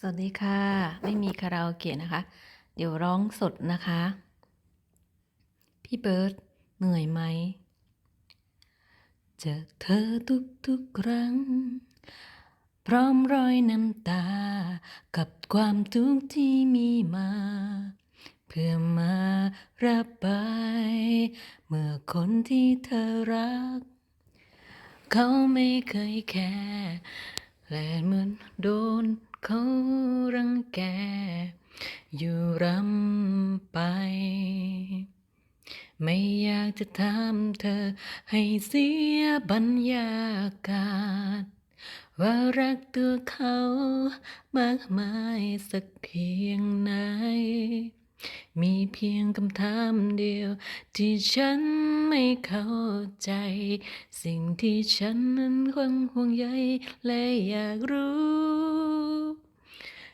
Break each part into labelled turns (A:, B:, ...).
A: สวัสดีค่ะ ไม่มีคาราโอเกะนะคะ เดี๋ยวร้องสดนะคะ พี่เบิร์ดเหนื่อยไหมเจอเธอทุกๆครั้ง พร้อมรอยน้ำตา กับความทุกข์ที่มีมา เพื่อมาระบายเมื่อคนที่เธอรัก เขาไม่เคยแคร์และเหมือนโดน เขารังแก อยู่รำไป ไม่อยากจะทำเธอให้เสียบรรยากาศ ว่ารักตัวเขามากมายสักเพียงไหน มีเพียงคำถามเดียว ที่ฉันไม่เข้าใจ สิ่งที่ฉันนั้นคงห่วงใยและอยากรู้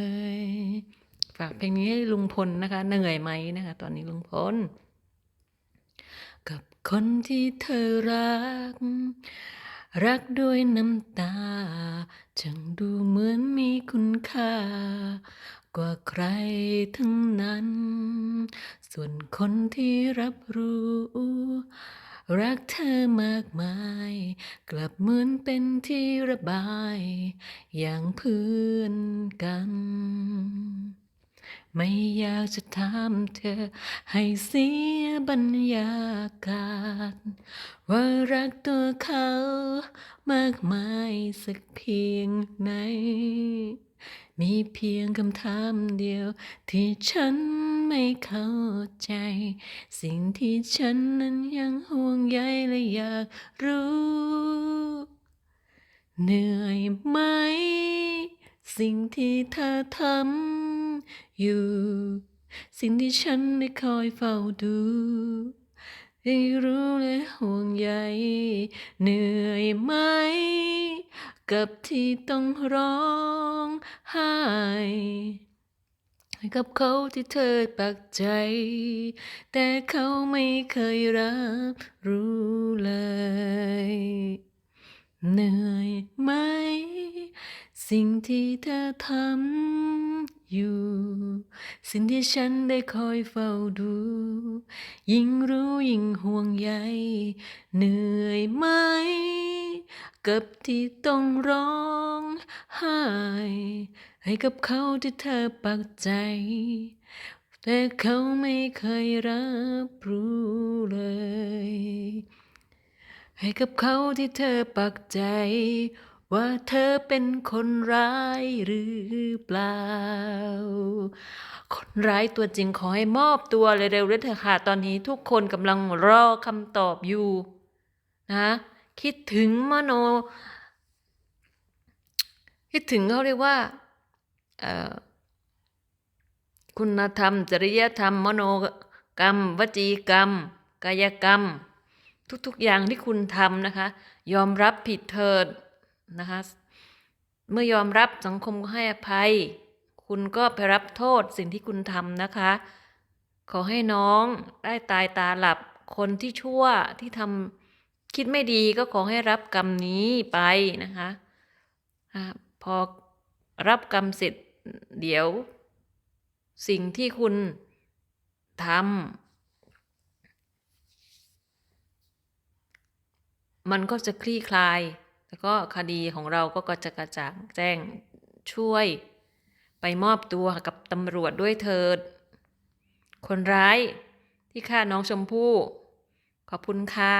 A: ย ฝากเพลงนี้ให้ลุงพลนะคะ เหนื่อยไหมนะคะ ตอนนี้ลุงพล กับคนที่เธอรัก รักด้วยน้ำตาช่างดูเหมือนมีคุณค่า กว่าใครทั้งนั้น ส่วนคนที่รับรู้รักเธอมากมาย กลับเหมือนเป็นที่ระบาย อย่างเพื่อนกัน ไม่อยากจะถามเธอ ให้เสียบรรยากาศ ว่ารักตัวเขามากมายสักเพียงไหน มีเพียงคำถามเดียว ที่ฉันไม่เข้าใจ สิ่งที่ฉันนั้นยังห่วงใยและอยากรู้ เหนื่อยไหม สิ่งที่เธอทำ อยู่ สิ่งที่ฉันได้คอยเฝ้าดูได้รู้และห่วงใยเหนื่อยไหม กับที่ต้องร้องไห้ให้กับเขาที่เธอปักใจ แต่เขาไม่เคยรับรู้เลย เหนื่อยไหม สิ่งที่เธอทำ อยู่ สิ่งที่ฉันได้คอยเฝ้าดู ยิ่งรู้ยิ่งห่วงใย เหนื่อยไหม กับที่ต้องร้องไห้ ให้กับเขาที่เธอปักใจ แต่เขาไม่เคยรับรู้เลย ให้กับเขาที่เธอปักใจ ว่าเธอเป็นคนร้ายหรือเปล่า คนร้ายตัวจริงขอให้มอบตัวเร็วๆเลยเถอะค่ะ ตอนนี้ทุกคนกำลังรอคำตอบอยู่นะคิดถึงมโน คิดถึงเขาเรียกว่าคุณธรรม จริยธรรม มโนกรรม วจีกรรม กายกรรม ทุกๆอย่างที่คุณทำนะคะ ยอมรับผิดเถิด นะคะ เมื่อยอมรับสังคมก็ให้อภัย คุณก็ไปรับโทษสิ่งที่คุณทำนะคะ ขอให้น้องได้ตายตาหลับคนที่ชั่วที่ทำคิดไม่ดีก็ขอให้รับกรรมนี้ไปนะคะพอรับกรรมเสร็จเดี๋ยว สิ่งที่คุณทำมันก็จะคลี่คลาย แล้วก็คดีของเราก็กระจะกระจ่างแจ้งช่วยไปมอบตัวกับตำรวจด้วยเถิด คนร้ายที่ฆ่าน้องชมพู่ ขอบคุณค่ะ